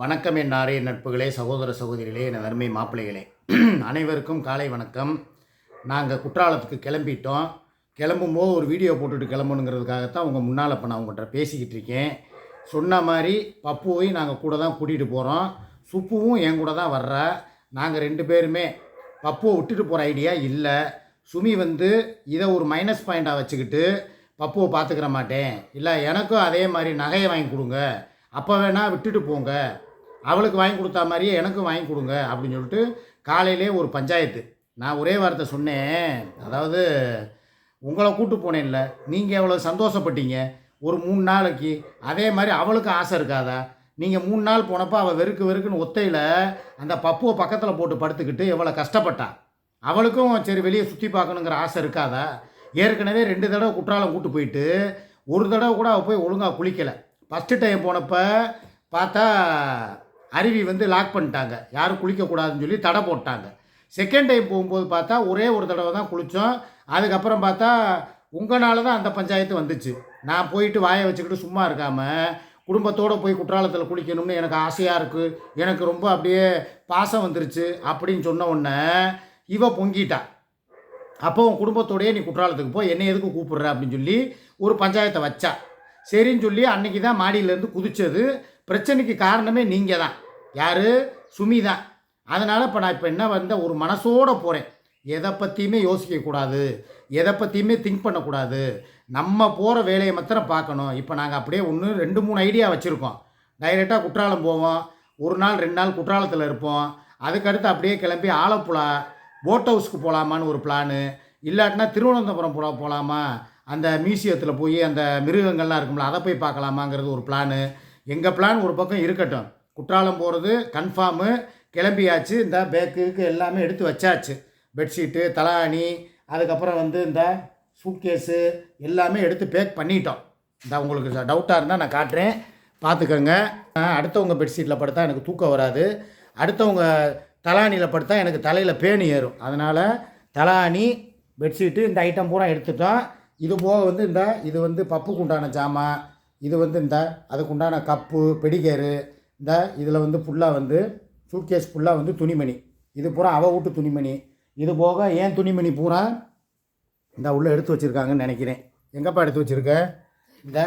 வணக்கம் என் நாரே நட்புகளே சகோதர சகோதரிகளே என் அருமை மாப்பிள்ளைகளே. அனைவருக்கும் காலை வணக்கம். நாங்கள் குற்றாலத்துக்கு கிளம்பிட்டோம். கிளம்பும்போது ஒரு வீடியோ போட்டுட்டு கிளம்பணுங்கிறதுக்காகத்தான் உங்கள் முன்னால் இப்போ நான் உங்கள்கிட்ட பேசிக்கிட்டு இருக்கேன். சொன்ன மாதிரி பப்புவையும் நாங்கள் கூட தான் கூட்டிகிட்டு போகிறோம் சுப்புவும் என் கூட தான் வர்றா. நாங்கள் ரெண்டு பேருமே பப்புவை விட்டுட்டு போகிற ஐடியா இல்லை. சுமி வந்து இதை ஒரு மைனஸ் பாயிண்ட்டாக வச்சுக்கிட்டு பப்புவை பார்த்துக்கிற மாட்டேன். இல்லை எனக்கும் அதே மாதிரி நகையை வாங்கி கொடுங்க. அப்போ வேணால் விட்டுட்டு போங்க. அவளுக்கு வாங்கி கொடுத்தா மாதிரியே எனக்கும் வாங்கி கொடுங்க அப்படின்னு சொல்லிட்டு காலையிலே ஒரு பஞ்சாயத்து. நான் ஒரே வார்த்தை சொன்னேன். அதாவது உங்களை கூட்டு போனேன்ல. நீங்கள் எவ்வளோ சந்தோஷப்பட்டீங்க? ஒரு மூணு நாளைக்கு. அதே மாதிரி அவளுக்கு ஆசை இருக்காதா? நீங்கள் மூணு நாள் போனப்போ அவள் வெறுக்கு வெறுக்குன்னு ஒத்தையில் அந்த பப்புவை பக்கத்தில் போட்டு படுத்துக்கிட்டு எவ்வளோ கஷ்டப்பட்டா? அவளுக்கும் சரி வெளியே சுற்றி பார்க்கணுங்கிற ஆசை இருக்காதா? ஏற்கனவே ரெண்டு தடவை குற்றாலம் கூட்டு போயிட்டு ஒரு தடவை கூட அவள் போய் ஒழுங்காக குளிக்கலை. ஃபஸ்ட்டு டைம் போனப்போ பார்த்தா அருவி வந்து லாக் பண்ணிட்டாங்க. யாரும் குளிக்கக்கூடாதுன்னு சொல்லி தடை போட்டாங்க. செகண்ட் டைம் போகும்போது பார்த்தா ஒரே ஒரு தடவை தான் குளித்தோம் அதுக்கப்புறம் பார்த்தா உங்களால் தான் அந்த பஞ்சாயத்து வந்துச்சு. நான் போயிட்டு வாயை வச்சுக்கிட்டு சும்மா இருக்காமல் குடும்பத்தோடு போய் குற்றாலத்தில் குளிக்கணும்னு எனக்கு ஆசையாக இருக்குது எனக்கு ரொம்ப அப்படியே பாசம் வந்துருச்சு அப்படின்னு சொன்ன உடனே இவ பொங்கிட்டா. அப்போ உன் குடும்பத்தோடயே நீ குற்றாலத்துக்கு போய் என்னை எதுக்கு கூப்பிடுற அப்படின்னு சொல்லி ஒரு பஞ்சாயத்தை வச்சா. சரின்னு சொல்லி அன்னைக்கு தான் மாடியிலேருந்து குதிச்சது. பிரச்சனைக்கு காரணமே நீங்கள் தான் யார்? சுமி தான் அதனால் இப்போ நான் இப்போ என்ன வந்த ஒரு மனசோடு போகிறேன் எதை பற்றியுமே யோசிக்கக்கூடாது எதை பற்றியுமே திங்க் பண்ணக்கூடாது. நம்ம போகிற வேலையை மாத்திரம் பார்க்கணும். இப்போ நாங்கள் அப்படியே ஒன்று ரெண்டு மூணு ஐடியா வச்சுருக்கோம். டைரெக்டாக குற்றாலம் போவோம். ஒரு நாள் ரெண்டு நாள் குற்றாலத்தில் இருப்போம். அதுக்கடுத்து அப்படியே கிளம்பி ஆலப்புழா போட் ஹவுஸ்க்கு போகலாமான்னு ஒரு பிளானு இல்லாட்டினா திருவனந்தபுரம் போல போகலாமா அந்த மியூசியத்தில் போய் அந்த மிருகங்கள்லாம் இருக்கும்ல அதை போய் பார்க்கலாமாங்கிறது ஒரு பிளானு எங்கள் பிளான் ஒரு பக்கம் இருக்கட்டும். குற்றாலம் போகிறது கன்ஃபார்மு கிளம்பியாச்சு. இந்த பேக்குக்கு எல்லாமே எடுத்து வச்சாச்சு. பெட்ஷீட்டு தலாணி அதுக்கப்புறம் வந்து இந்த சூட்கேஸு எல்லாமே எடுத்து பேக் பண்ணிட்டோம். இந்த உங்களுக்கு டவுட்டாக இருந்தால் நான் காட்டுறேன். பார்த்துக்கோங்க. அடுத்தவங்க பெட்ஷீட்டில் படுத்தா எனக்கு தூக்கம் வராது. அடுத்தவங்க தலாணியில் படுத்தா எனக்கு தலையில் பேணி ஏறும். அதனால் தலாணி பெட்ஷீட்டு இந்த ஐட்டம் பூரா எடுத்துட்டோம். இது போக வந்து இந்த இது வந்து பப்புக்கு உண்டான ஜாமான் இது வந்து இந்த அதுக்குண்டான கப்பு பெடிகேரு இந்த இதில் வந்து ஃபுல்லாக வந்து சூட்கேஸ் ஃபுல்லாக வந்து துணிமணி. இது பூரா அவ வீட்டு துணிமணி. இது போக ஏன் துணிமணி பூரா இந்த உள்ளே எடுத்து வச்சுருக்காங்கன்னு நினைக்கிறேன். எங்கப்பா எடுத்து வச்சுருக்க? இந்த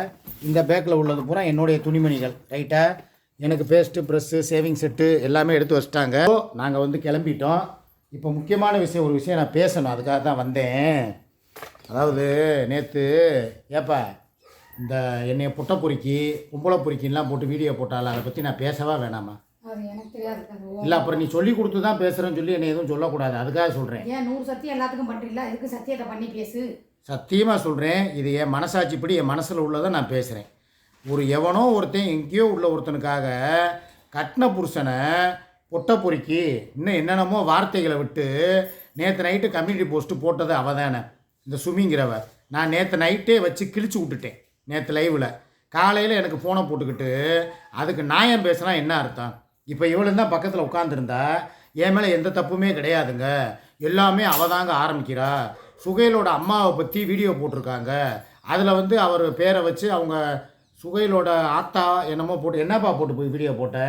இந்த பேக்கில் உள்ளது பூரா என்னுடைய துணிமணிகள். ரைட்டாக எனக்கு பேஸ்ட்டு ப்ரெஸ்ஸு சேவிங் செட்டு எல்லாமே எடுத்து வச்சிட்டாங்க. நாங்கள் வந்து கிளம்பிட்டோம். இப்போ முக்கியமான விஷயம் ஒரு விஷயம் நான் பேசணும். அதுக்காக தான் வந்தேன். அதாவது நேற்று ஏப்பா இந்த என்னைய புட்டை பொறுக்கி பொறுக்கின்லாம் போட்டு வீடியோ போட்டால அதை பற்றி நான் பேசவா வேணாமா? இல்லை அப்புறம் நீ சொல்லி கொடுத்து தான் பேசுகிறேன்னு சொல்லி என்னை எதுவும் சொல்லக்கூடாது. அதுக்காக சொல்கிறேன் ஏன் நூறு சத்தியம் எல்லாத்துக்கும் பண்றீங்களா? எதுக்கு சத்தியத்தை பண்ணி பேசு. சத்தியமாக சொல்கிறேன் இது என் மனசாட்சிப்படி என் மனசில் உள்ளதை நான் பேசுகிறேன் ஒரு எவனோ ஒருத்தன் எங்கேயோ உள்ள ஒருத்தனுக்காக கட்டின புருஷனை பொட்டை பொறுக்கி இன்னும் என்னென்னமோ வார்த்தைகளை விட்டு நேற்று நைட்டு கம்யூனிட்டி போஸ்ட்டு போட்டது அவ தானே இந்த சுமிங்கிறவ நான் நேற்று நைட்டே வச்சு கிழிச்சு விட்டுட்டேன். நேற்று லைவில் காலையில் எனக்கு ஃபோனை போட்டுக்கிட்டு அதுக்கு நியாயம் பேசுனா என்ன அர்த்தம்? இப்போ இவளும் தான் பக்கத்தில் உட்காந்துருந்தா என் மேலே எந்த தப்புமே கிடையாதுங்க. எல்லாமே அவ தாங்க ஆரம்பிக்கிறா. சுகைலோட அம்மாவை பற்றி வீடியோ போட்டிருக்காங்க. அதில் வந்து அவர் பேரை வச்சு அவங்க சுகைலோட ஆத்தா என்னமோ போட்டு என்னப்பா போட்டு போய் வீடியோ போட்ட?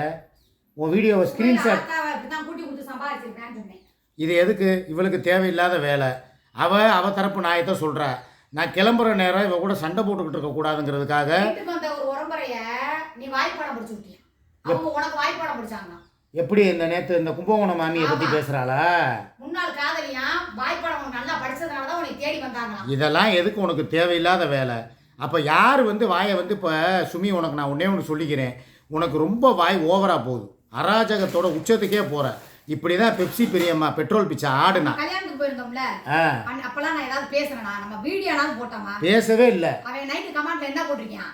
உன் வீடியோவை ஸ்க்ரீன்ஷாட் இது எதுக்கு? இவளுக்கு தேவையில்லாத வேலை. அவ அவ தரப்பு நியாயத்தை சொல்கிறா நான் கிளம்புற நேரம் இவ கூட சண்டை போட்டுக்கிட்டு இருக்கக்கூடாதுங்கிறதுக்காக எப்படி இந்த நேற்று இந்த கும்பகோணம் மாமியை பற்றி பேசுகிறாளா இதெல்லாம் எதுக்கு உனக்கு தேவையில்லாத வேலை? அப்போ யார் வந்து வாயை வந்து இப்போ சுமி உனக்கு நான் ஒன்றே ஒன்று சொல்லிக்கிறேன். உனக்கு ரொம்ப வாய் ஓவராக போகுது. அராஜகத்தோட உச்சத்துக்கே போகிற இப்படி தான் பெப்சி பெரியம்மா பெட்ரோல் பிச்சை ஆடுனா. கல்யாணத்துக்கு போயிருந்தோம்ல? அப்பெல்லாம் நான் ஏதாவது பேசுறேனா? நம்ம வீடியோனாவது போட்டோமா? பேசவே இல்லை. அவன் நைட்டு கமாண்ட்ல என்ன போட்டிருக்கான்?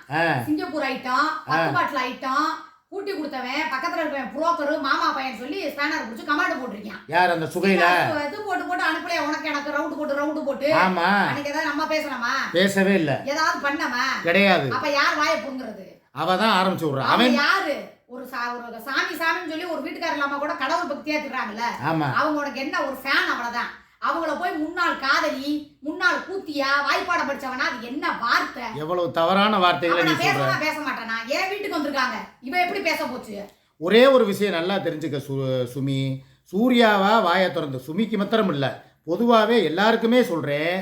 சிங்கப்பூர் ஐட்டம் பத்து பாட்டில் ஐட்டம் கூட்டி கொடுத்தவன் பக்கத்துல இருக்கவன் புரோக்கரு மாமா பையன் சொல்லி ஸ்பேனர் பிடிச்சி கமாண்ட் போட்டிருக்கான். யார் அந்த சுகையில? இது போட்டு போட்டு அனுப்பலையா? உனக்கு எனக்கு ரவுண்டு போட்டு ரவுண்டு போட்டு. ஆமாம் அன்னைக்கு ஏதாவது நம்ம பேசலாமா? பேசவே இல்லை. ஏதாவது பண்ணமா? கிடையாது. அப்ப யார் வாயை புடுங்குறது? அவ தான் ஆரம்பிச்சு விட்றான். அவன் யாரு? ஒரு சா ஒரு சாமி சாமின்னு சொல்லி ஒரு வீட்டுக்காரர் இல்லாம கூட கடவுள் பக்தியா ஆமாம் அவங்க உனக்கு என்ன ஒரு ஃபேன் அவ்வளவுதான். அவங்கள போய் முன்னாள் காதலி முன்னாள் கூத்தியா வாய்ப்பாடம் படிச்சவனா அது என்ன வார்த்தை? எவ்வளவு தவறான வார்த்தைகளை நீ சொல்ற? பேச மாட்டேனா? என் வீட்டுக்கு வந்திருக்காங்க? இவ எப்படி பேச போச்சு? ஒரே ஒரு விஷயம் நல்லா தெரிஞ்சுக்க சு சுமி. சூர்யாவா வாயை திறந்து சுமிக்கு மாத்திரம் இல்லை. பொதுவாகவே எல்லாருக்குமே சொல்கிறேன்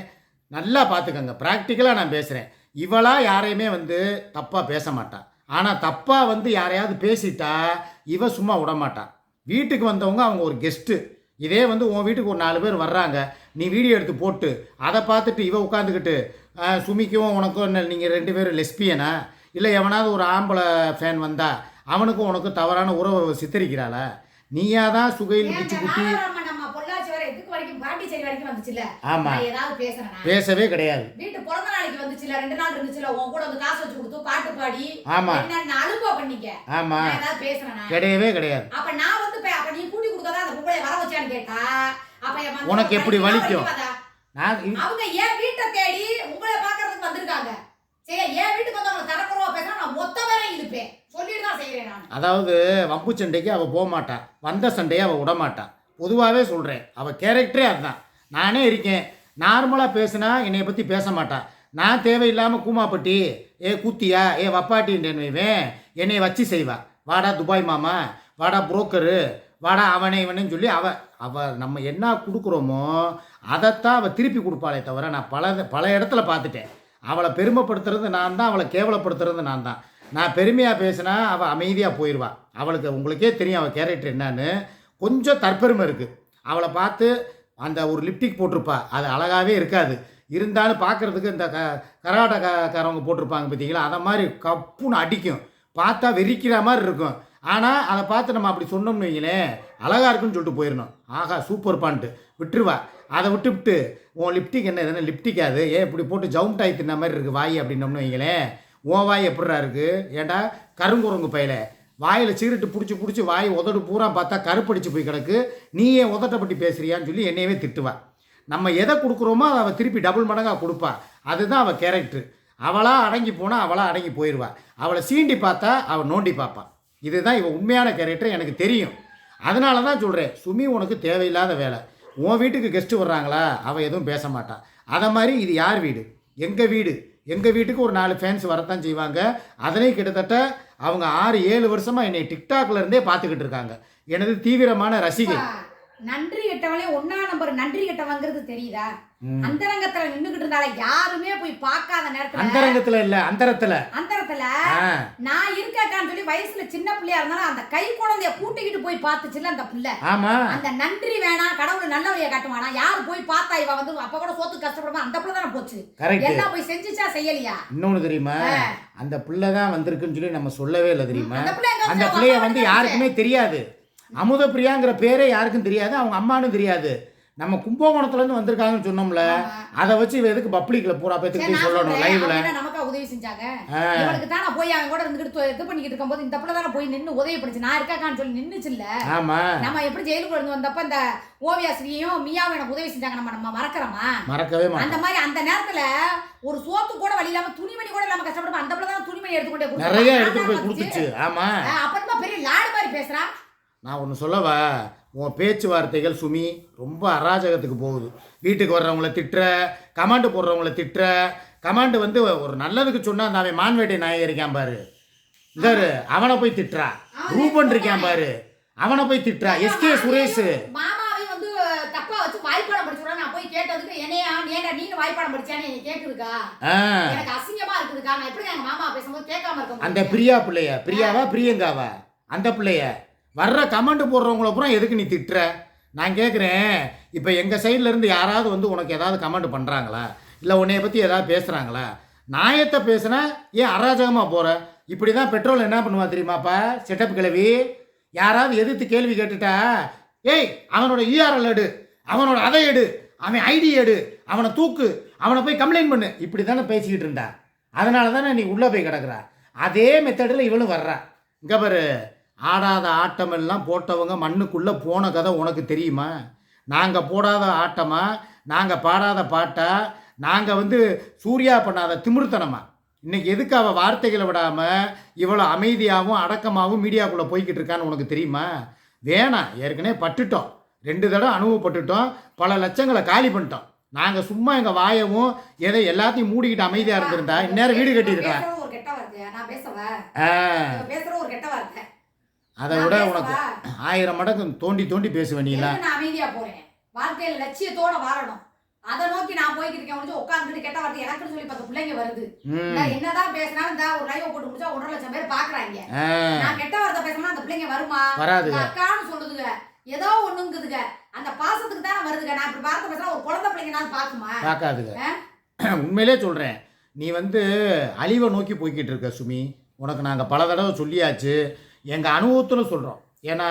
நல்லா பார்த்துக்கங்க ப்ராக்டிக்கலாக நான் பேசுகிறேன் இவளா யாரையுமே வந்து தப்பாக பேச மாட்டான் ஆனால் தப்பாக வந்து யாரையாவது பேசிட்டா இவ சும்மா விட மாட்டான் வீட்டுக்கு வந்தவங்க அவங்க ஒரு கெஸ்ட்டு இதே வந்து உன் வீட்டுக்கு ஒரு நாலு பேர் வர்றாங்க. நீ வீடியோ எடுத்து போட்டு அதை பார்த்துட்டு இவ உட்காந்துக்கிட்டு சுமிக்கும் உனக்கும் என்ன நீங்கள் ரெண்டு பேரும் லெஸ்பியனா இல்லை எவனாவது ஒரு ஆம்பளை ஃபேன் வந்தா அவனுக்கும் உனக்கும் தவறான உறவை சித்தரிக்கிறாளா? நீயா தான் சுகையில் பிச்சு குட்டி நாகராமன் நம்ம பொள்ளாச்சி வரை எதுக்கு வரைக்கும் பாண்டிச்சேரி வரைக்கும் வந்துச்சுல ஆமா. ஏதாவது பேசுறேன்? பேசவே கிடையாது. வீட்டு பிறந்த நாளைக்கு வந்துச்சுல ரெண்டு நாள் இருந்துச்சுல உன் கூட வந்து காசு வச்சு கொடுத்து பாட்டு பாடி ஆமா. என்ன அனுபவம் பண்ணிக்க? நான் ஏதாவது பேசுறேனா? கிடையவே கிடையாது. அப்ப நான் வந்து அப்ப நீ கூட்டி கொடுக்கறதா அந்த பொம்பளை வர வச்சான்னு கேட்டா? அப்ப உனக்கு எப்படி வலிக்குமா, அவங்க என் வீட்டை தேடி உங்களை பாக்குறதுக்கு வந்திருக்காங்க. சரி என் வீட்டுக்கு வந்து அவங்க தரக்குறவா பேசினா நான் மொத்த பேரை இழுப்பேன். சொல்லிட்டு தான் செய்யறேன் நான். அதாவது வம்பு சண்டைக்கு அவள் போக மாட்டான் வந்த சண்டையை அவள் விட மாட்டான் பொதுவாகவே சொல்கிறேன் அவள் கேரக்டரே அதுதான். நானே இருக்கேன். நார்மலாக பேசுனா என்னை பற்றி பேச மாட்டான் நான் தேவையில்லாமல் கூமாப்பட்டி ஏ கூத்தியா? ஏ வப்பாட்டின்னு வைவேன். என்னை வச்சு செய்வா. வாடா துபாய் மாமா. வாடா புரோக்கரு. வாடா அவனை இவனேன்னு சொல்லி அவ அவ நம்ம என்ன கொடுக்குறோமோ அதைத்தான் அவள் திருப்பி கொடுப்பாளே தவிர நான் பல பல இடத்துல பார்த்துட்டேன். அவளை பெருமைப்படுத்துறது நான் தான். அவளை கேவலப்படுத்துறது நான் தான். நான் பெருமையாக பேசினா அவள் அமைதியாக போயிடுவாள் அவளுக்கு உங்களுக்கே தெரியும் அவள் கேரக்டர் என்னன்னு. கொஞ்சம் தற்பெருமை இருக்குது அவளை பார்த்து அந்த ஒரு லிப்டிக் போட்டிருப்பா. அது அழகாகவே இருக்காது. இருந்தாலும் பார்க்குறதுக்கு இந்த க கராட்டக்காரவங்க போட்டிருப்பாங்க பார்த்தீங்களா? அதை மாதிரி கப்புன்னு அடிக்கும். பார்த்தா வெறிக்கிற மாதிரி இருக்கும். ஆனால் அதை பார்த்து நம்ம அப்படி சொன்னோம்னு வைங்களேன் அழகாக இருக்குன்னு சொல்லிட்டு போயிடணும். ஆஹா சூப்பர் பான்ட்டு விட்டுருவா. அதை விட்டுவிட்டு உன் லிப்டிக் என்ன எதனா லிப்டிக் அது ஏன் இப்படி போட்டு ஜவுண்டாய் தின்ன மாதிரி இருக்குது வாய்? அப்படின்னோம்னு வைங்களேன் உன் வாய் எப்படிடா இருக்குது ஏன்டா கருங்குரங்கு பையலை. வாயில் சீருட்டு பிடிச்சி பிடிச்சி வாய் உதடு பூரா பார்த்தா கருப்படிச்சு போய் கிடக்கு. நீயே உதட்டை பற்றி பேசுகிறியான்னு சொல்லி என்னையவே திட்டுவா. நம்ம எதை கொடுக்குறோமோ அதை அவள் திருப்பி டபுள் மடங்காக கொடுப்பா. அதுதான் அவள் கேரக்டர் அவளாக அடங்கி போனால் அவளாக அடங்கி போயிடுவா அவளை சீண்டி பார்த்தா அவள் நோண்டி பார்ப்பான் இதுதான் இவன் உண்மையான கேரக்டர் எனக்கு தெரியும். அதனால தான் சொல்கிறேன் சுமி உனக்கு தேவையில்லாத வேலை. உன் வீட்டுக்கு கெஸ்ட்டு வர்றாங்களா? அவள் எதுவும் பேச மாட்டான் அதை மாதிரி இது யார் வீடு? எங்கள் வீடு? எங்கள் வீட்டுக்கு ஒரு நாலு ஃபேன்ஸ் வரத்தான் செய்வாங்க. அதனையும் கிட்டத்தட்ட அவங்க ஆறு ஏழு வருஷமாக என்னை டிக்டாக்ல இருந்தே பார்த்துக்கிட்டு இருக்காங்க. எனது தீவிரமான ரசிகை. நன்றி கெட்டவளே ஒன்னா நம்பர் நன்றி கெட்டவங்கிறது தெரியுதா? அந்தரங்கத்துல நின்னுகிட்டு இருந்தால யாருமே போய் பார்க்காத நேரத்துல அந்தரங்கத்தில் இல்லை அந்தரத்தில். அந்தரத்துல நான் இருக்கேக்கான்னு சொல்லி வயசுல சின்ன பிள்ளையா இருந்தாலும் அந்த கை குழந்தைய கூட்டிக்கிட்டு போய் பார்த்துச்சுல அந்த பிள்ளை. ஆமாம் அந்த நன்றி வேணாம் கடவுள் நல்ல வழியை காட்டுவானா? யார் போய் பார்த்தா இவ வந்து அப்ப கூட சோத்து கஷ்டப்படுமா அந்த பிள்ளை தானே போச்சு எல்லாம் போய் செஞ்சுச்சா செய்யலையா? இன்னொன்று தெரியுமா? அந்த பிள்ளை தான் வந்திருக்குன்னு சொல்லி நம்ம சொல்லவே இல்லை தெரியுமா? அந்த பிள்ளைய வந்து யாருக்குமே தெரியாது. அமுத பிரியாங்கிற பேரே யாருக்கும் தெரியாது அவங்க அம்மானும் தெரியாது. நம்ம கும்பகோணத்துலேருந்து வந்திருக்காங்கன்னு சொன்னோம்ல. அதை வச்சு இவ எதுக்கு பப்ளிக்ல பூரா பேத்துக்கு சொல்லணும் லைவ்ல அவங்க நமக்கா உதவி செஞ்சாங்க? இவளுக்கு தானே போய் அவன் கூட இருந்துகிட்டு இது பண்ணிக்கிட்டு இருக்கும்போது இந்த பிள்ளை தானே போய் நின்னு உதவி பண்ணிச்சு. நான் இருக்காக்கான்னு சொல்லி நின்னுச்சு இல்ல. ஆமா. நம்ம எப்படி ஜெயிலுக்குள்ள இருந்து வந்தப்ப இந்த ஓவியாசிரியும் மியாவும் எனக்கு உதவி செஞ்சாங்க. நம்ம நம்ம மறக்கிறோமா? மறக்கவே அந்த மாதிரி அந்த நேரத்துல ஒரு சோத்து கூட வழி இல்லாம துணிமணி கூட இல்லாம கஷ்டப்படும் அந்த பிள்ளை தான் துணிமணி எடுத்துக்கொண்டே. நிறைய நான் எடுத்துட்டு போய் கொடுத்துச்சு. ஆமா. அப்பறமா பெரிய லாடு மாதிரி பேசுறா? நான் ஒன்று சொல்லவா? உன் பேச்சுவார்த்தைகள் சுமி ரொம்ப அராஜகத்துக்கு போகுது. வீட்டுக்கு வர்றவங்கள திட்டுற கமாண்டு போடுறவங்கள திட்டுற கமாண்டு வந்து ஒரு நல்லதுக்கு சொன்னா அந்த அவன் மான்வேட்டை நாயகன் இருக்கான் பாரு. இதாரு அவனை போய் திட்டுறா. ரூபன் இருக்கான் பாரு. அவனை போய் திட்டுறா. எஸ்கே சுரேஷ். மாமாவை வந்து தப்பா வச்சு வாய்ப்பாடம் படிச்சுடா நான் போய் கேட்டதுக்கு என்னையா ஏன்டா நீங்க வாய்ப்பாடம் படிச்சான்னு என்னை கேக்குதுக்கா? ஆ. எனக்கு அசிங்கமா இருக்குதுக்கா. நான் எப்படி எங்க மாமா பேசும்போது கேட்காம இருக்க அந்த? பிரியா பிள்ளைய. பிரியாவா பிரியங்காவா? அந்த பிள்ளைய. வர்ற கமெண்ட் போடுறவங்கள பூரா எதுக்கு நீ திட்டுற? நான் கேட்குறேன் இப்போ எங்கள் சைட்லேருந்து யாராவது வந்து உனக்கு ஏதாவது கமெண்ட் பண்ணுறாங்களா இல்லை உன்னைய பற்றி ஏதாவது பேசுகிறாங்களா நாயத்தை பேசுனா ஏன் அராஜகமாக போகிற இப்படி தான் பெட்ரோல் என்ன பண்ணுவா தெரியுமாப்பா? செட்டப் கிளவி. யாராவது எதிர்த்து கேள்வி கேட்டுட்டா ஏய் அவனோட யூஆர்எல் எடு. அவனோட அதை எடு. அவன் ஐடி எடு. அவனை தூக்கு. அவனை போய் கம்ப்ளைண்ட் பண்ணு. இப்படி தானே பேசிக்கிட்டு இருந்தா. அதனால தானே நீ உள்ளே போய் கிடக்குற. அதே மெத்தடில் இவளும் வர்றா. இங்கே பாரு. ஆடாத ஆட்டமெல்லாம் போட்டவங்க மண்ணுக்குள்ளே போன கதை உனக்கு தெரியுமா? நாங்கள் போடாத ஆட்டமா? நாங்கள் பாடாத பாட்டா? நாங்கள் வந்து சூர்யா பண்ணாத திமிர்த்தனமா? இன்னைக்கு எதுக்கு அவள் வார்த்தைகளை விடாமல் இவ்வளோ அமைதியாகவும் அடக்கமாகவும் மீடியாக்குள்ளே போய்கிட்டு இருக்கான்னு உனக்கு தெரியுமா? வேணாம் ஏற்கனவே பட்டுட்டோம். ரெண்டு தடவை அனுபவப்பட்டுட்டோம். பல லட்சங்களை காலி பண்ணிட்டோம். நாங்கள் சும்மா எங்கள் வாயவும் எதை எல்லாத்தையும் மூடிக்கிட்டு அமைதியாக இருந்திருந்தா இந்நேரம் வீடு கட்டியிருக்கா அதை விட? உனக்கு ஆயிரம் மடங்கு தோண்டி தோண்டி பேசுவேன் நீ நான் அமைதியா போறேன்? வாழ்க்கையில லட்சியத்தோட வாழணும். அதை நோக்கி நான் போய்கிட்டு இருக்கேன். உட்காந்துட்டு கெட்ட வார்த்தை எனக்குன்னு சொல்லி பத்து பிள்ளைங்க வருது. என்னதான் பேசினாலும் இந்த ஒரு லைவ் போட்டு முடிச்சா ஒன்றரை லட்சம் பேர் பாக்குறாங்க நான் கெட்ட வார்த்தை பேசினா அந்த பிள்ளைங்க வருமா? எங்க அக்கான்னு சொல்லுதுங்க. ஏதோ ஒண்ணுங்குதுங்க. அந்த பாசத்துக்கு தானே வருதுங்க. நான் இப்படி வார்த்தை பேசினா ஒரு குழந்தை பிள்ளைங்க பாக்குமா பார்க்காதுங்க. உண்மையிலே சொல்கிறேன் நீ வந்து அழிவை நோக்கி போய்கிட்டு இருக்க சுமி. உனக்கு நாங்கள் பல தடவை சொல்லியாச்சு. எங்கள் அனுபவத்தில் சொல்கிறோம் ஏன்னா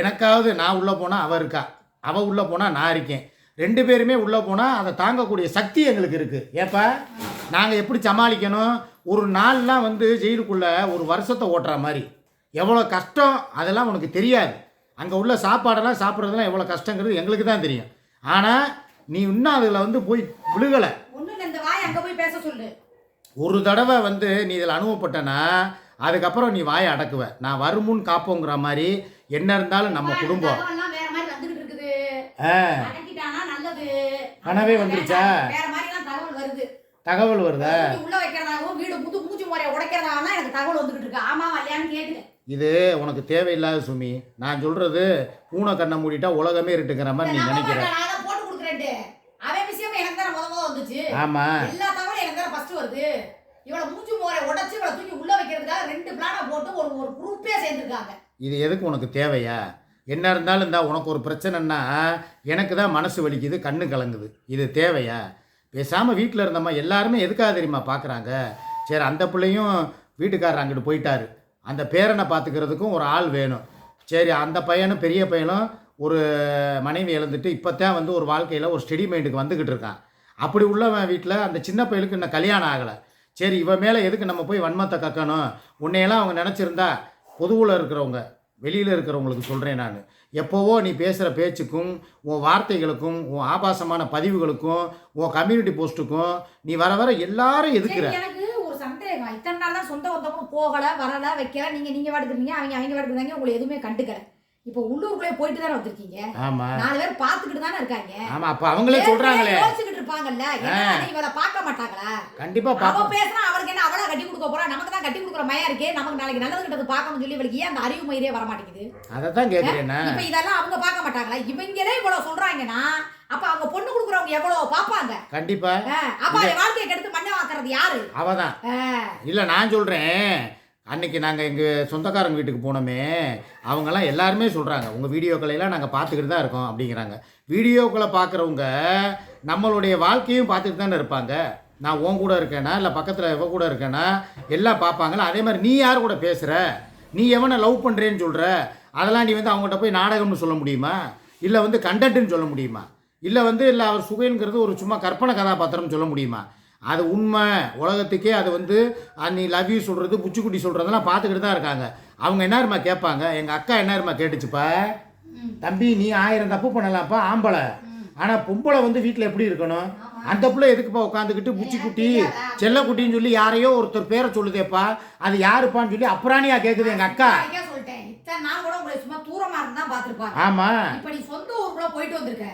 எனக்காவது நான் உள்ளே போனால் அவ இருக்கா. அவள் உள்ளே போனால் நான் இருக்கேன். ரெண்டு பேருமே உள்ளே போனால் அதை தாங்கக்கூடிய சக்தி எங்களுக்கு இருக்குது ஏப்பா நாங்கள் எப்படி சமாளிக்கணும்? ஒரு நாள்லாம் வந்து ஜெயிலுக்குள்ளே ஒரு வருஷத்தை ஓட்டுற மாதிரி. எவ்வளோ கஷ்டம்? அதெல்லாம் உனக்கு தெரியாது. அங்கே உள்ள சாப்பாடெல்லாம் சாப்பிட்றதெல்லாம் எவ்வளோ கஷ்டங்கிறது எங்களுக்கு தான் தெரியும். ஆனால் நீ இன்னும் அதில் வந்து போய் விழுகலை. ஒரு தடவை வந்து நீ இதில் அனுபவப்பட்டனா அதுக்கப்புறம் நீ வாயை அடக்குவ. நான் வருமுன் காப்போங்கிற மாதிரி என்ன இருந்தாலும் நம்ம குடும்பம். கனவே வந்துருச்சா? தகவல் வருது. ஆமா இது உனக்கு தேவையில்லாத சுமி. நான் சொல்கிறது பூனை கண்ணை மூடிட்டா உலகமே இருட்டுங்கிற மாதிரி நீ நினைக்கிற. ஆமாம் எல்லா தகவலும் எனக்கு தானே ஃபர்ஸ்ட் வருது. இவளை மூச்சு முறையை உடைச்சு இவளை தூக்கி உள்ள வைக்கிறதுக்காக ரெண்டு பிளானை போட்டு ஒரு ஒரு குரூப்பே சேர்ந்துருக்காங்க. இது எதுக்கு உனக்கு தேவையா? என்ன இருந்தாலும் இந்த உனக்கு ஒரு பிரச்சனைன்னா எனக்கு தான் மனசு வலிக்குது கண்ணு கலங்குது. இது தேவையா? பேசாமல் வீட்டில் இருந்தம்மா எல்லாருமே எதுக்காக தெரியுமா பார்க்குறாங்க சரி அந்த பிள்ளையும் வீட்டுக்காரர் அங்கிட்டு போயிட்டாரு. அந்த பேரனை பார்த்துக்கிறதுக்கும் ஒரு ஆள் வேணும். சரி அந்த பையனும் பெரிய பையனும் ஒரு மனைவி இழந்துட்டு இப்போத்தான் வந்து ஒரு வாழ்க்கையில் ஒரு ஸ்டெடி மைண்டுக்கு வந்துக்கிட்டு இருக்கான். அப்படி உள்ளவன் வீட்டில் அந்த சின்ன பையனுக்கு இன்னும் கல்யாணம் ஆகலை. சரி இவன் மேலே எதுக்கு நம்ம போய் வன்மத்தை கக்கணும்? உன்னையெல்லாம் அவங்க நினச்சிருந்தா பொதுவில் இருக்கிறவங்க வெளியில் இருக்கிறவங்களுக்கு சொல்கிறேன் நான். எப்போவோ நீ பேசுகிற பேச்சுக்கும் உன் வார்த்தைகளுக்கும் உன் ஆபாசமான பதிவுகளுக்கும் உன் கம்யூனிட்டி போஸ்ட்டுக்கும் நீ வர வர எல்லாரும் எதுக்குற இத்தனை நாள் தான் சொந்த வந்தவங்க போகல வரல வைக்கல. நீங்க நீங்க வாடுக்குறீங்க அவங்க அவங்க வாடுக்குறாங்க உங்களை எதுவுமே கண்டுக்கல. இப்போ உள்ளூருக்குள்ளே போயிட்டு தானே வந்திருக்கீங்க? ஆமாம் நாலு பேர் பார்த்துக்கிட்டு தானே இருக்காங்க. ஆமாம் அப்போ அவங்களே சொல்கிறாங்களே ஏற்கனவே யோசிச்சுக்கிட்டு இருப்பாங்கல்ல. என்ன இவளை பார்க்க மாட்டாங்களா? கண்டிப்பாக அவ பார்ப்போம். பேசினா அவளுக்கு என்ன அவளா கட்டி கொடுக்க போறா? நமக்கு தான் கட்டி கொடுக்குற மயா இருக்கே. நமக்கு நாளைக்கு நல்லது கிட்டது பார்க்கணும்னு சொல்லி இவளுக்கு ஏன் அந்த அறிவு மயிரே வர மாட்டேங்குது? அதை தான் கேட்குறேன்னா இப்ப இதெல்லாம் அவங்க பார்க்க மாட்டாங்களா? இவங்களே இவ்வளவு சொல்றாங்கன்னா அப்ப அவங்க பொண்ணு கொடுக்குறவங்க எவ்வளவு பார்ப்பாங்க. கண்டிப்பாக ஆ, அப்ப வாழ்க்கையை கெடுத்து மண்ணை வாக்குறது யாரு? அவ தான் ஆ, இல்லை நான் சொல்கிறேன் அன்னைக்கு நாங்கள் எங்கள் சொந்தக்காரங்க வீட்டுக்கு போனோமே அவங்கெல்லாம் எல்லாருமே சொல்கிறாங்க உங்கள் வீடியோக்களையெல்லாம் நாங்கள் பார்த்துக்கிட்டு தான் இருக்கோம் அப்படிங்கிறாங்க. வீடியோக்களை பார்க்குறவங்க நம்மளுடைய வாழ்க்கையும் பார்த்துட்டு தானே இருப்பாங்க. நான் உன் கூட இருக்கேனா இல்லை பக்கத்தில் இவ கூட இருக்கேனா எல்லாம் பார்ப்பாங்களா அதே மாதிரி நீ யார் கூட பேசுகிற நீ எவனை லவ் பண்ணுறேன்னு சொல்கிற அதெல்லாம் நீ வந்து அவங்ககிட்ட போய் நாடகம்னு சொல்ல முடியுமா? இல்லை வந்து கண்டென்ட்னு சொல்ல முடியுமா? இல்லை வந்து இல்லை அவர் சுகைங்கிறது ஒரு சும்மா கற்பனை கதாபாத்திரம்னு சொல்ல முடியுமா? அது உண்மை. உலகத்துக்கே அது வந்து நீ லவ் யூ சொல்கிறது புச்சுக்குட்டி சொல்கிறதெல்லாம் பார்த்துக்கிட்டு தான் இருக்காங்க. அவங்க என்னருமா கேட்பாங்க? எங்கள் அக்கா என்னருமா கேட்டுச்சுப்பா? தம்பி நீ ஆயிரம் தப்பு பண்ணலாம்ப்பா ஆம்பளை. ஆனால் பொம்பளை வந்து வீட்டில் எப்படி இருக்கணும். அந்த பிள்ளை எதுக்குப்பா உட்காந்துக்கிட்டு புச்சிக்குட்டி செல்லக்குட்டின்னு சொல்லி யாரையோ ஒருத்தர் பேரை சொல்லுதேப்பா. அது யாருப்பான்னு சொல்லி அப்புறாணியா கேட்குது எங்கள் அக்கா. நாளைக்கே சொல்லிட்டேன் இத்தனை நாள் கூட உங்களை சும்மா தூரமா இருந்தா பாத்துருப்பாங்க ஆமாம் இப்ப நீ சொந்த ஊருக்குள்ள போயிட்டு வந்திருக்க.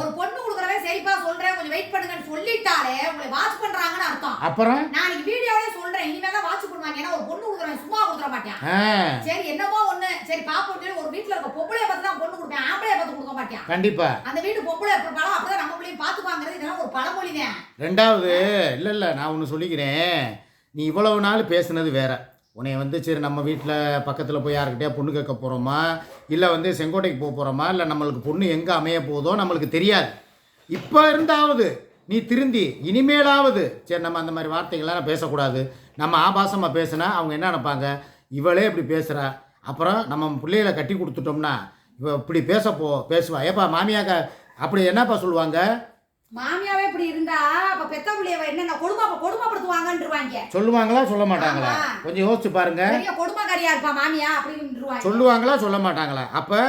ஒரு பொண்ணு கொடுக்குறவே சரிப்பா சொல்றேன். கொஞ்சம் வெயிட் பண்ணுங்கன்னு சொல்லிட்டாலே உங்களை வாட்ச் பண்றாங்கன்னு அர்த்தம். அப்புறம்? நான் இன்னைக்கு வீடியோவே சொல்றேன். இனிமே தான் வாட்ச் பண்ணுவாங்க. ஏன்னா ஒரு பொண்ணு கொடுக்குறவன் சும்மா கொடுத்துட மாட்டான் சரி என்னமோ ஒண்ணு. சரி பாப்போம் ஒரு வீட்டுல இருக்க பொம்பளைய பார்த்து தான் பொண்ணு கொடுப்பேன். ஆம்பளைய பார்த்து கொடுக்க மாட்டான் கண்டிப்பாக அந்த வீட்டு பொம்பளை பழம் அப்பதான் நம்ம பிள்ளையும் பாத்துப்பாங்கிறது இதெல்லாம் ஒரு பழமொழி தான் ரெண்டாவது இல்லை இல்லை நான் ஒன்று சொல்லிக்கிறேன். நீ இவ்வளவு நாள் பேசுனது வேற. உன்னை வந்து சரி நம்ம வீட்டில் பக்கத்தில் போய் யாருக்கிட்டே பொண்ணு கேட்க போகிறோமா இல்லை வந்து செங்கோட்டைக்கு போக போகிறோமா இல்லை நம்மளுக்கு பொண்ணு எங்கே அமைய போதோ நம்மளுக்கு தெரியாது. இப்போ இருந்தாவது நீ திருந்தி இனிமேலாவது சரி நம்ம அந்த மாதிரி வார்த்தைகள்லாம் பேசக்கூடாது. நம்ம ஆபாசமாக பேசுனா அவங்க என்ன நினைப்பாங்க? இவளே இப்படி பேசுகிறா அப்புறம் நம்ம பிள்ளைகளை கட்டி கொடுத்துட்டோம்னா இவ இப்படி பேசப்போ பேசுவா. ஏப்பா மாமியாக்க அப்படி என்னப்பா சொல்லுவாங்க? மாமியாவே இப்படி இருந்தா அப்ப பெத்த பிள்ளைய என்னென்ன கொடுமை கொடுமைப்படுத்துவாங்கன்றுவாங்க. சொல்லுவாங்களா சொல்ல மாட்டாங்களா. கொஞ்சம் யோசிச்சு பாருங்க. கொடுமைக்காரியா இருப்பா மாமியா அப்படின்றுவாங்க. சொல்லுவாங்களா சொல்ல மாட்டாங்களா அப்போ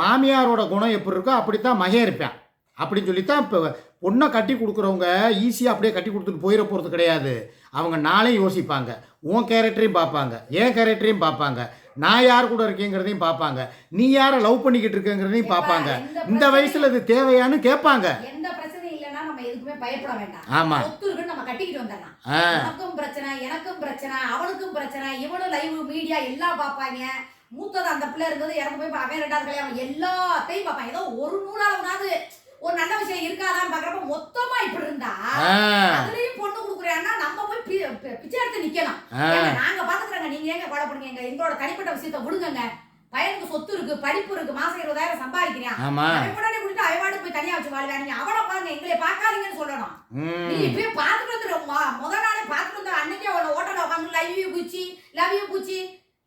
மாமியாரோட குணம் எப்படி இருக்கோ அப்படித்தான் மகன் இருப்பேன். அப்படின்னு சொல்லித்தான் இப்போ பொண்ணை கட்டி கொடுக்குறவங்க ஈஸியாக அப்படியே கட்டி கொடுத்துட்டு போயிட போகிறது கிடையாது. அவங்க நாளே யோசிப்பாங்க. உன் கேரக்டரையும் பார்ப்பாங்க. என் கேரக்டரையும் பார்ப்பாங்க. நான் யார் கூட இருக்கேங்கிறதையும் பார்ப்பாங்க. நீ யாரை லவ் பண்ணிக்கிட்டு இருக்கேங்கிறதையும் பார்ப்பாங்க. இந்த வயசில் இது தேவையான்னு கேட்பாங்க. நம்ம எதுக்குமே பயப்பட வேண்டாம். சொத்து இருக்குன்னு நம்ம கட்டிக்கிட்டு வந்துடலாம். ஆ. உனக்கும் பிரச்சனை எனக்கும் பிரச்சனை அவளுக்கும் பிரச்சனை இவனும் லைவ் மீடியா எல்லாம் பார்ப்பாங்க. மூத்தது அந்த பிள்ளை இருந்தது இறந்து போய் அவன் ரெண்டாவது கல்யாணம் எல்லாத்தையும் பார்ப்பான். ஏதோ ஒரு நூலாவதாவது ஒரு நல்ல விஷயம் இருக்காதான்னு பாக்குறப்ப மொத்தமா இப்படி இருந்தா அதுலயும் பொண்ணு கொடுக்குறேன்னா நம்ம போய் பிச்சை எடுத்து ஏங்க, நாங்க பாத்துக்கிறோங்க நீங்க ஏங்க கொலை பண்ணுங்க எங்க எங்களோட தனிப்பட்ட விஷயத்த விடுங்கங்க. பையனுக்கு சொத்து இருக்கு படிப்பு இருக்கு மாசம் இருபதாயிரம் சம்பாதிக்கிறான் அவன் அவன் வாட்டுக்கு போய் தனியா வச்சு வாழ்வா நீங்க அவனை பாருங்க எங்களை பார்க்காதீங்கன்னு சொல்லணும். நீ இப்பயே பாத்துட்டு வந்துருமா முத நாளே பாத்துட்டு வந்த அன்னைக்கே அவளை ஓட்டல உட்காந்து லவ் யூ பூச்சி. லவ் யூ பூச்சி.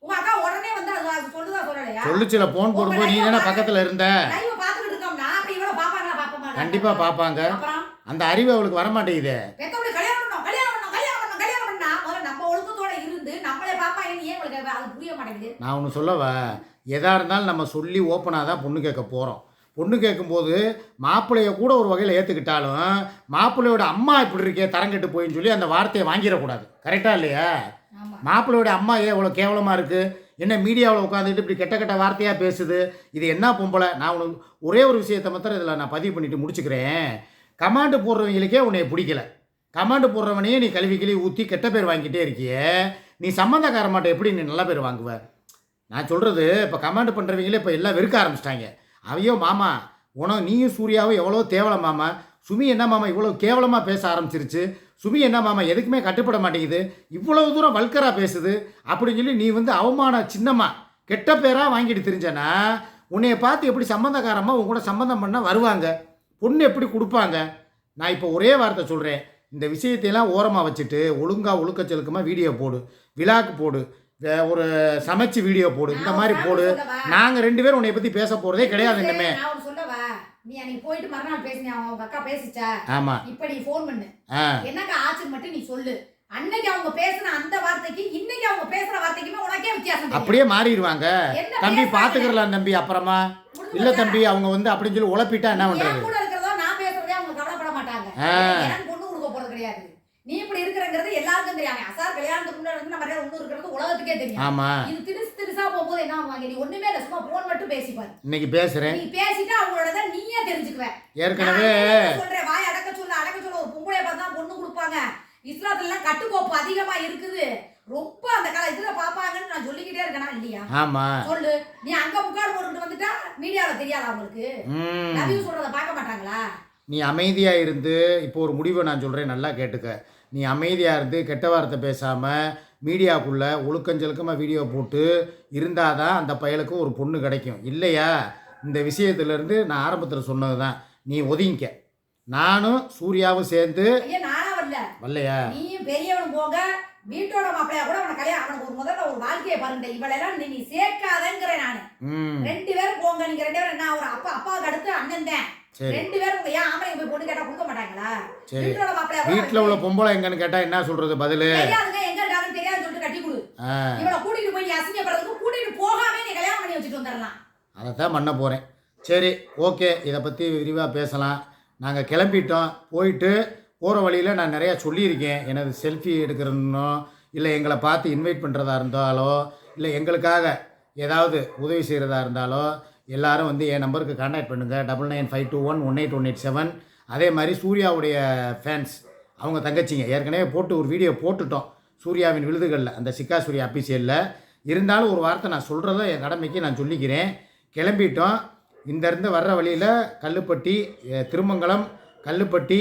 உங்க அக்கா உடனே வந்து அது சொல்லுதா சொல்லலையா? சொல்லுச்சுல ஃபோன் போடும்போது நீ தானே பக்கத்தில் இருந்த? லைவ் பாத்துக்கிட்டு இருக்கோம்னா அப்படி இவ்வளவு பாப்பாங்களா பாப்பமா கண்டிப்பாக பார்ப்பாங்க அப்புறம்? அந்த அறிவு அவளுக்கு வரமாட்டேங்குது. பெத்தவளுக்கு கல்யாணம் பண்ணோம் கல்யாணம் பண்ணோம் கல்யாணம் பண்ணோம் கல்யாணம் பண்ணா முதல்ல நம்ம ஒழுக்கத்தோட இருந்து நம்மளே பாப்பாங்கன்னு ஏன் உங்களுக்கு அது புரிய மாட்டேங்குது நான் ஒன்று சொல்லவா? எதாக இருந்தாலும் நம்ம சொல்லி ஓப்பனாக தான் பொண்ணு கேட்க போகிறோம் பொண்ணு கேட்கும்போது மாப்பிள்ளைய கூட ஒரு வகையில் ஏற்றுக்கிட்டாலும் மாப்பிள்ளையோட அம்மா இப்படி இருக்கே தரங்கெட்டு போயின்னு சொல்லி அந்த வார்த்தையை வாங்கிடக்கூடாது. கரெக்டாக இல்லையா? மாப்பிள்ளையோட அம்மா ஏன் இவ்வளோ கேவலமாக இருக்குது என்ன மீடியாவில் உட்காந்துட்டு இப்படி கெட்ட கெட்ட வார்த்தையாக பேசுது? இது என்ன பொம்பளை? நான் உனக்கு ஒரே ஒரு விஷயத்தை மாத்திரம் இதில் நான் பதிவு பண்ணிட்டு முடிச்சுக்கிறேன். கமாண்டு போடுறவங்களுக்கே உன்னை பிடிக்கல. கமாண்டு போடுறவனையே நீ கல்வி கிளி ஊற்றி கெட்ட பேர் வாங்கிட்டே இருக்கியே. நீ சம்மந்தக்காரமாட்ட எப்படி நீ நல்ல பேர் வாங்குவ? நான் சொல்கிறது இப்போ கமாண்ட் பண்ணுறவங்களே இப்போ எல்லாம் வெறுக்க ஆரம்பிச்சிட்டாங்க. அவையோ மாமா உனக்கு நீயும் சூர்யாவும் எவ்வளோ தேவலை மாமா. சுமி என்ன மாமா இவ்வளோ கேவலமாக பேச ஆரம்பிச்சிருச்சு? சுமி என்ன மாமா எதுக்குமே கட்டுப்பட மாட்டேங்குது. இவ்வளோ தூரம் வல்கராக பேசுது. அப்படின்னு சொல்லி நீ வந்து அவமான சின்னம்மா கெட்ட பேராக வாங்கிட்டு தெரிஞ்சனா உன்னைய பார்த்து எப்படி சம்மந்தக்காரமாக உன் கூட சம்மந்தம் பண்ண வருவாங்க? பொண்ணு எப்படி கொடுப்பாங்க? நான் இப்போ ஒரே வார்த்தை சொல்கிறேன் இந்த விஷயத்தையெல்லாம் ஓரமாக வச்சுட்டு ஒழுங்காக ஒழுக்கச்செலுக்கமாக வீடியோ போடு. விழாக்கு போடு. ஒரு சமைச்சு வீடியோ போடு. இந்த மாதிரி போடு. நாங்கள் ரெண்டு பேரும் உன்னை பற்றி பேச போகிறதே கிடையாது இனிமே. நீ அன்னைக்கு போயிட்டு மறுநாள் பேசினியா? அவங்க அக்கா பேசிச்சா? ஆமாம் இப்ப நீ ஃபோன் பண்ணு. ஆ. என்னக்கா ஆச்சுன்னு மட்டும் நீ சொல்லு. அன்னைக்கு அவங்க பேசின அந்த வார்த்தைக்கு இன்னைக்கு அவங்க பேசுற வார்த்தைக்குமே உனக்கே வித்தியாசம் தெரியும். அப்படியே மாறிடுவாங்க. தம்பி பேசுறாங்க? பார்த்துக்கிறலாம் தம்பி அப்புறமா. இல்லை? தம்பி அவங்க வந்து அப்படின்னு சொல்லி உழப்பிட்டா என்ன பண்ணுறது என் கூட இருக்கிறதோ நான் பேசுறதே அவங்க கவலைப்பட மாட்டாங்க ஆ. எனக்கு பொண்ணு கொடுக்க போறது கிடையாது நீ இப்படி இருக்கிறங்கிறது எல்லாருக்கும் தெரியும். அசார் கல்யாணத்துக்கு முன்னாடி நம்ம ஒண்ணு இருக்கிறது உலகத்துக்கே தெரியும். ஆமாம் இது திரிசு திரிசா போகும்போது என்ன ஆகுவாங்க நீ ஒண்ணுமே இல்ல சும்மா போன் மட்டும் பேசிப்பாரு இன்னைக்கு பேசுகிறேன் நீ பேசிட்டு அவங்களோட நீயே தெரிஞ்சுக்குவ. ஏற்கனவே சொல்றேன்? வாய் அடக்க சொல்ல அடக்க சொல்ல. ஒரு பொம்பளைய பார்த்தா பொண்ணு கொடுப்பாங்க. இஸ்லாத்துல எல்லாம் கட்டுக்கோப்பு அதிகமா இருக்குது. ரொம்ப அந்த கால இதுல பாப்பாங்கன்னு நான் சொல்லிக்கிட்டே இருக்கேனா? இல்லையா? ஆமாம் சொல்லு. நீ அங்க முக்காடு போட்டுட்டு வந்துட்டா மீடியால தெரியாதா அவங்களுக்கு ம். நவியூ சொல்றத பார்க்க மாட்டாங்களா? நீ அமைதியாக இருந்து இப்போ ஒரு முடிவை நான் சொல்கிறேன் நல்லா கேட்டுக்க. நீ அமைதியாக இருந்து கெட்ட வார்த்தை பேசாமல் மீடியாக்குள்ளே ஒழுக்கஞ்சலுக்கமாக வீடியோ போட்டு இருந்தால் தான் அந்த பயலுக்கு ஒரு பொண்ணு கிடைக்கும். இல்லையா? இந்த விஷயத்துலேருந்து நான் ஆரம்பத்தில் சொன்னது தான் நீ ஒதுங்கிக்க. நானும் சூர்யாவும் சேர்ந்து வரலையா நீயும் பெரியவனும் போங்க வீட்டோட மாப்பிளையா கூட அவனை கல்யாணம் அவனுக்கு ஒரு முதல்ல ஒரு வாழ்க்கையை பாருங்க. இவளெல்லாம் நீ நீ சேர்க்காதங்கிறேன் நானு. ரெண்டு பேரும் போங்க. நீங்க ரெண்டு பேரும் என்ன ஒரு அப்பா அப்பாவுக்கு அடுத்து அண்ணன் தான். ரெண்டு பேரும் உங்க ஏன் ஆம்பளைங்க போய் பொண்ணு கேட்டா கொடுக்க மாட்டாங்களா? சரி. வீட்டோட மாப்பிளையா வீட்டில் உள்ள பொம்பளை எங்கன்னு கேட்டால் என்ன சொல்கிறது பதில்? தெரியாதுங்க. எங்க இருக்காங்கன்னு தெரியாதுன்னு சொல்லிட்டு கட்டி கொடு. இவளை கூட்டிட்டு போய் நீ அசிங்கப்படுறதுக்கு கூட்டிட்டு போகாம நீ கல்யாணம் பண்ணி வச்சுட்டு வந்துடலாம் அதை தான் பண்ண போகிறேன் சரி ஓகே. இதை பற்றி விரிவாக பேசலாம். நாங்கள் கிளம்பிட்டோம். போயிட்டு போகிற வழியில் நான் நிறையா சொல்லியிருக்கேன். எனது செல்ஃபி எடுக்கிறனோ இல்லை எங்களை பார்த்து இன்வைட் பண்ணுறதா இருந்தாலோ இல்லை எங்களுக்காக ஏதாவது உதவி செய்கிறதா இருந்தாலோ எல்லாரும் வந்து என் நம்பருக்கு காண்டாக்ட் பண்ணுங்கள் double nine five two one one eight one eight seven அதே மாதிரி சூர்யாவுடைய ஃபேன்ஸ் அவங்க தங்கச்சிங்க. ஏற்கனவே போட்டு ஒரு வீடியோ போட்டுட்டோம். சூர்யாவின் விருதுகளில் அந்த சிக்கா சூர்யா அபிஷியலில் இருந்தாலும் ஒரு வார்த்தை நான் சொல்கிறத என் கடமைக்கு நான் சொல்லிக்கிறேன். கிளம்பிட்டோம். இந்த இருந்து வர்ற வழியில் கல்லுப்பட்டி திருமங்கலம் கல்லுப்பட்டி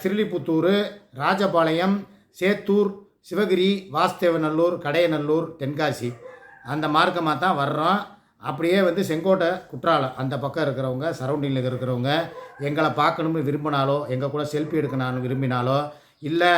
சிறுலிபுத்தூர் ராஜபாளையம் சேத்தூர் சிவகிரி வாஸ்தேவநல்லூர் கடையநல்லூர் தென்காசி. அந்த மார்க்கமாக தான் வர்றோம். அப்படியே வந்து செங்கோட்டை குற்றாலம் அந்த பக்கம் இருக்கிறவங்க சரௌண்டிங்கில் இருக்கிறவங்க எங்களை பார்க்கணும்னு விரும்பினாலோ எங்கள் கூட செல்ஃபி எடுக்கணும்னு விரும்பினாலோ இல்லை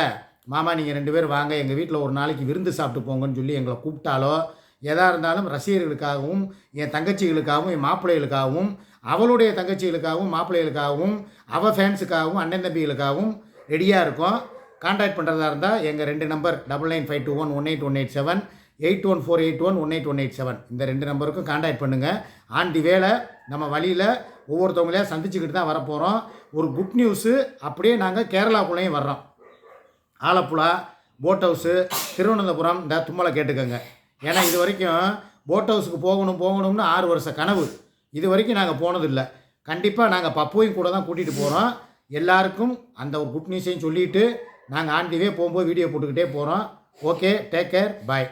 மாமா நீங்கள் ரெண்டு பேர் வாங்க எங்கள் வீட்டில் ஒரு நாளைக்கு விருந்து சாப்பிட்டு போங்கன்னு சொல்லி எங்களை கூப்பிட்டாலோ எதாக இருந்தாலும் ரசிகர்களுக்காகவும் என் தங்கச்சிகளுக்காகவும் என் மாப்பிள்ளைகளுக்காகவும் அவளுடைய தங்கச்சிகளுக்காகவும் மாப்பிள்ளைகளுக்காகவும் அவள் ஃபேன்ஸுக்காகவும் அண்ணன் தம்பிகளுக்காகவும் ரெடியாக இருக்கோம். கான்டாக்ட் பண்ணுறதா இருந்தால் எங்கள் ரெண்டு number double nine five two one one eight one eight seven eight one four eight one one eight one eight seven இந்த ரெண்டு நம்பருக்கும் கான்டாக்ட் பண்ணுங்கள் ஆன் தி வேலை நம்ம வழியில் ஒவ்வொருத்தவங்களையும் சந்திச்சுக்கிட்டு தான் வரப்போகிறோம் ஒரு குட் நியூஸு அப்படியே நாங்கள் கேரளாக்குள்ளேயும் வர்றோம். ஆலப்புழா போட் ஹவுஸு திருவனந்தபுரம் இந்த தும்மலை கேட்டுக்கோங்க. ஏன்னா இது வரைக்கும் போட் ஹவுஸுக்கு போகணும் போகணும்னு ஆறு வருஷ கனவு. இது வரைக்கும் நாங்கள் போனதில்லை. கண்டிப்பாக நாங்கள் பப்புவையும் கூட தான் கூட்டிகிட்டு போகிறோம் எல்லாருக்கும் அந்த ஒரு குட் நியூஸையும் சொல்லிவிட்டு நாங்கள் ஆண்டிவே போகும்போது வீடியோ போட்டுக்கிட்டே போகிறோம் ஓகே டேக் கேர் பாய்